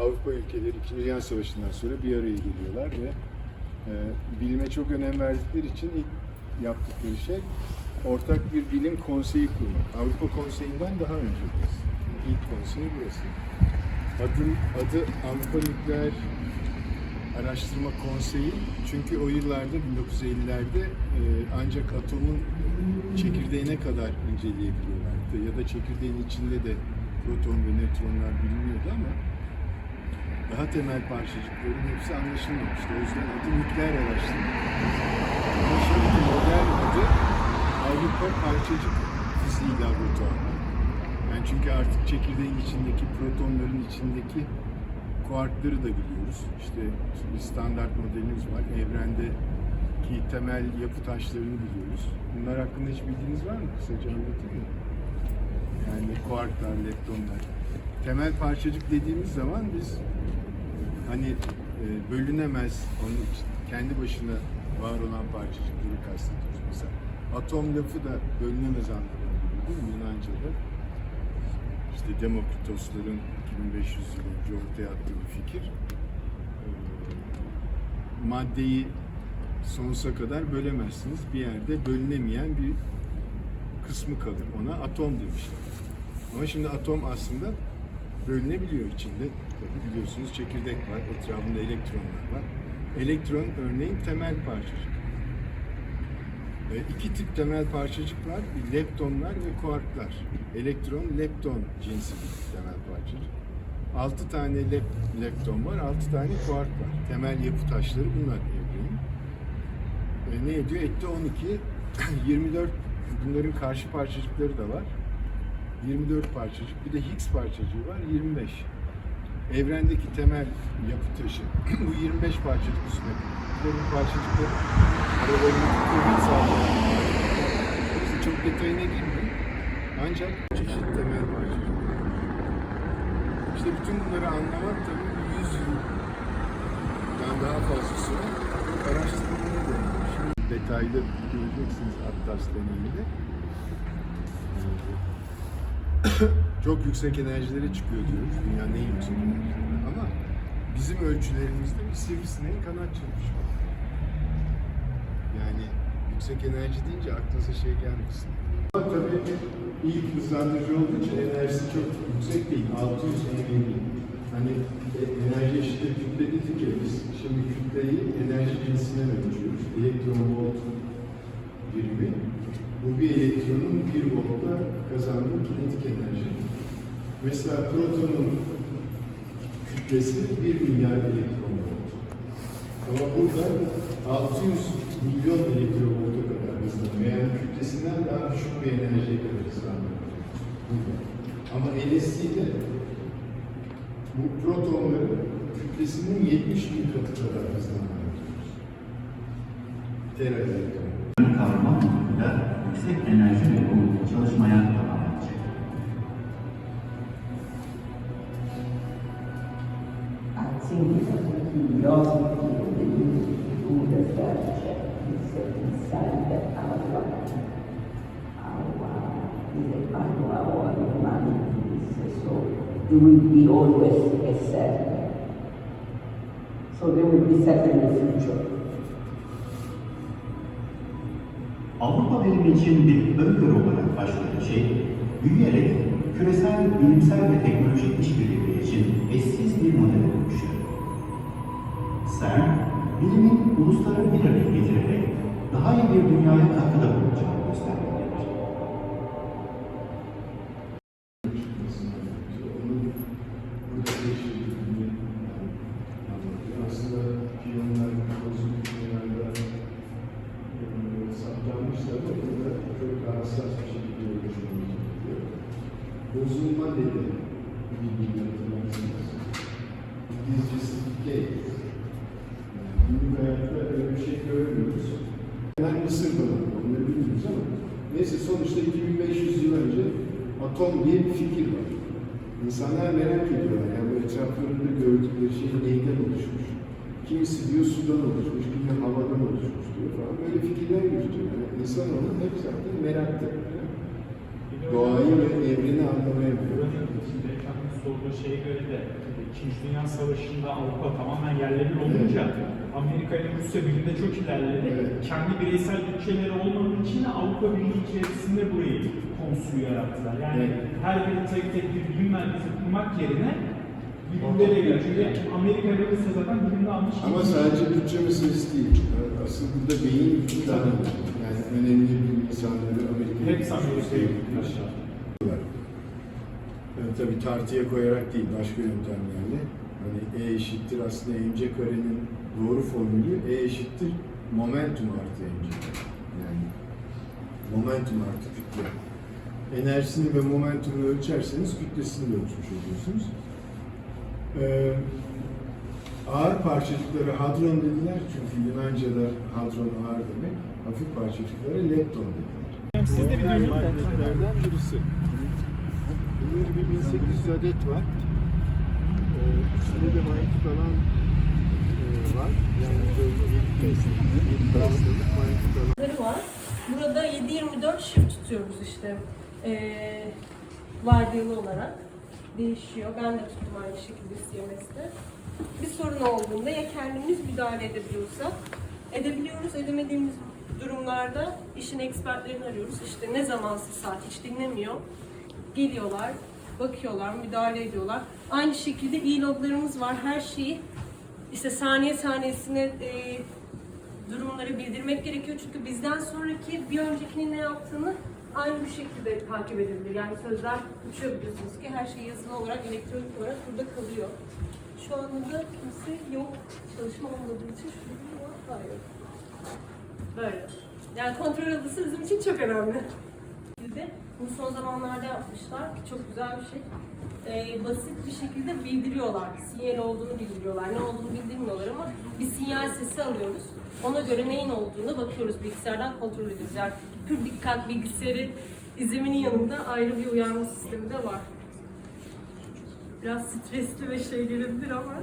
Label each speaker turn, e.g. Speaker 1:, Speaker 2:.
Speaker 1: Avrupa ülkeleri İkinci Dünya Savaşı'ndan sonra bir araya geliyorlar ve e, bilime çok önem verdikleri için ilk yaptıkları şey ortak bir bilim konseyi kurmak. Avrupa Konseyi'nden daha önce burası. İlk konsey burası. Adı, adı Avrupa Nükleer Araştırma Konseyi çünkü o yıllarda 1950'lerde e, ancak atomun çekirdeğine kadar inceleyebiliyorlardı ya da çekirdeğin içinde de proton ve nötronlar biliniyordu ama daha temel parçacıkların hepsi anlaşılmamıştı. O yüzden adı nükleer araştırma. Ama şimdiki modern adı Avrupa Parçacık Fiziği Laboratuvarı. Yani çünkü artık çekirdeğin içindeki protonların içindeki kuarkları da biliyoruz. İşte standart modelimiz var. Evrendeki temel yapı taşlarını biliyoruz. Bunlar hakkında hiç bilginiz var mı? Kısaca anlatayım mı? Yani kuarklar, leptonlar. Temel parçacık dediğimiz zaman biz hani e, bölünemez, onun kendi başına var olan parçacıkları kastediyoruz. Mesela atom lafı da bölünemez anlamına geliyor değil mi Yunanca'da? İşte Demokritosların 2500 yıl önce ortaya attığı bir fikir. Ee, Maddeyi sonsuza kadar bölemezsiniz. Bir yerde bölünemeyen bir kısmı kalır. Ona atom demişler. Ama şimdi atom aslında bölünebiliyor içinde. Biliyorsunuz çekirdek var, etrafında elektronlar var. Elektron örneğin temel parçacık. E, iki tip temel parçacık var. Leptonlar ve kuarklar. Elektron, lepton cinsi bir temel parçacık. Altı tane lep, lepton var, altı tane kuark var. Temel yapı taşları bunlar evrenin. E, ne ediyor? Etti 12. 24 bunların karşı parçacıkları da var. 24 parçacık. Bir de Higgs parçacığı var. 25. Evrendeki temel yapı taşı. Bu 25 parçacık üstüne. Bunların parçacıkları aralarında kuvvet sağlıyor. Hepsi çok detayına girmiyor. Ancak çeşit temel parçacık. İşte bütün bunları anlamak tabii bir 100 yıldan daha fazla süre araştırmalara dayanıyor. Şimdi detaylı göreceksiniz Atlas deneyinde. Çok yüksek enerjilere çıkıyor diyoruz. Dünyanın en yüksek enerjileri. Ama bizim ölçülerimizde bir sivrisineğin kanat çırpışı. Yani yüksek enerji deyince aklınıza şey gelmesin. Tabii ilk hızlandırıcı olduğu için enerjisi çok yüksek değil. 600 mAh. Hani e, enerji eşittir kütle dedik ya biz. Şimdi kütleyi enerji cinsine ölçüyoruz. Elektron volt birimi. Bu bir elektronun bir voltta kazandığı kinetik enerji. Mesela protonun kütlesi 1 milyar elektron volt. Ama burada 600 milyon elektron volta kadar hızlanıyor. Yani kütlesinden daha düşük bir enerjiye kadar hızlanıyor. Ama LSD'de bu protonların kütlesinin 70 bin katı kadar hızlanıyor. Tera elektron.
Speaker 2: kavram konusunda yüksek enerji ve
Speaker 3: a part of our humanity. So it will be always a set. So there will be set in the future.
Speaker 2: Avrupa bilimi için bir öngörü olarak başlayan şey, büyüyerek küresel bilimsel ve teknolojik işbirliği için eşsiz bir model olmuştur. CERN, bilimin ulusları bir araya getirerek daha iyi bir dünyaya katkıda bulunacağını göstermektedir.
Speaker 1: Onun burada keşfedildiğini anlatıyor. Aslında piyonlar, bozuk piyonlarda e, saptanmışlar ama burada çok daha hassas bir şekilde oluşturulmuş gerekiyor. Bozulma dedi bilgiyi hatırlarsınız. İngilizcesi decay. Yani günlük hayatta öyle bir şey görmüyoruz. Ben Mısır balığı, onları bilmiyoruz ama neyse sonuçta 2500 yıl önce atom diye bir fikir var. İnsanlar merak ediyorlar yani bu etraflarında gördükleri şey neyden oluşmuş. Kimisi diyor sudan oluşmuş, kimi havadan oluşmuş diyor falan. Böyle fikirler yürütüyor. Yani insanoğlu hep zaten merakta. Doğayı ve evreni anlamaya bakıyor.
Speaker 4: Sorduğu şeye göre de İkinci Dünya Savaşı'nda Avrupa tamamen yerlerini olunca Amerika ile Rusya birlikte çok ilerledi.
Speaker 1: Evet.
Speaker 4: Kendi bireysel bütçeleri olmadığı için Avrupa Birliği içerisinde burayı konsül yarattılar. Yani
Speaker 1: Evet.
Speaker 4: her bir tek tek bir bilim merkezi kurmak yerine bilimlere göre. Çünkü Amerika Rusya zaten bilimde almış.
Speaker 1: Ama sadece bütçe meselesi değil. Asıl burada beyin gücü daha. Yani önemli bilim insanları Amerika'ya
Speaker 4: Hepsi Amerika'ya gittiler.
Speaker 1: Yani tabii tartıya koyarak değil, başka yöntemlerle. Hani E eşittir aslında mc karenin doğru formülü E eşittir momentum artı mc. Yani momentum artı kütle. Enerjisini ve momentumunu ölçerseniz kütlesini de ölçmüş oluyorsunuz. Ee, ağır parçacıkları hadron dediler çünkü Yunanca'da hadron ağır demek. Hafif parçacıklara lepton dediler.
Speaker 4: Siz de bir dönün.
Speaker 1: magnetlerden birisi. Bunlar bir 1800 adet var. Ee, içinde de manyetik alan e, var. Yani böyle 7 haftalık manyetik alan.
Speaker 5: Ları var. Burada 7-24 shift tutuyoruz işte. Ee, vardiyalı olarak. Değişiyor. Ben de tuttum aynı şekilde CMS'te. Bir sorun olduğunda ya kendimiz müdahale edebiliyorsak, edebiliyoruz, edemediğimiz durumlarda işin expertlerini arıyoruz. İşte ne zamansı saat hiç dinlemiyor. Geliyorlar, bakıyorlar, müdahale ediyorlar. Aynı şekilde e-loglarımız var. Her şeyi işte saniye saniyesine e, durumları bildirmek gerekiyor. Çünkü bizden sonraki bir öncekinin ne yaptığını aynı bir şekilde takip edebilir. Yani sözler uçuyor ki her şey yazılı olarak, elektronik olarak burada kalıyor. Şu anda da kimse yok. Çalışma olmadığı için şurada bir. Böyle. Yani kontrol odası bizim için çok önemli. Bir de bunu son zamanlarda yapmışlar ki çok güzel bir şey. Ee, basit bir şekilde bildiriyorlar. Sinyal olduğunu bildiriyorlar. Ne olduğunu bildirmiyorlar ama bir sinyal sesi alıyoruz. Ona göre neyin olduğunu bakıyoruz. Bilgisayardan kontrol ediyoruz. Yani pür dikkat bilgisayarı izleminin yanında ayrı bir uyarma sistemi de var. Biraz stresli ve şey gelebilir ama